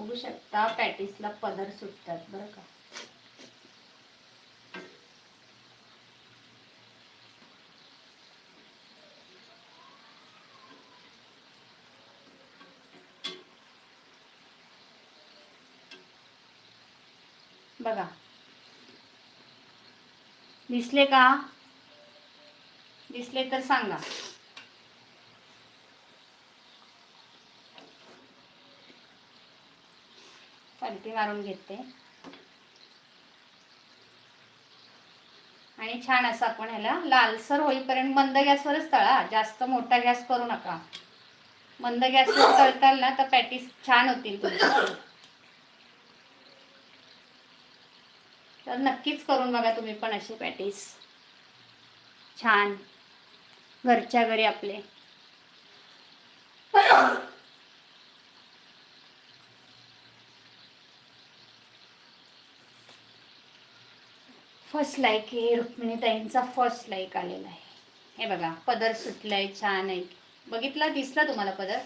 बघू शकता पॅटीसला पदर सुटतात बरं का. बघा. दिसले का? दिसले तर सांगा. पलटी मारून घेते. आणि छान असं आपण ह्याला लालसर होईपर्यंत मंद गॅसवरच तळा. जास्त मोठा गॅस करू नका. मंद गॅसवर तळताल ना तर पॅटीस छान होतील तर नक्कीच करून बघा तुम्ही पण असे पॅटीस. छान. घरच्या घरी आपले. फर्स्ट लाईक हे रुक्मिणीताईंचा फर्स्ट लाईक आलेला आहे. हे बघा पदर सुटलाय छान आहे. बघितला दिसला तुम्हाला पदर?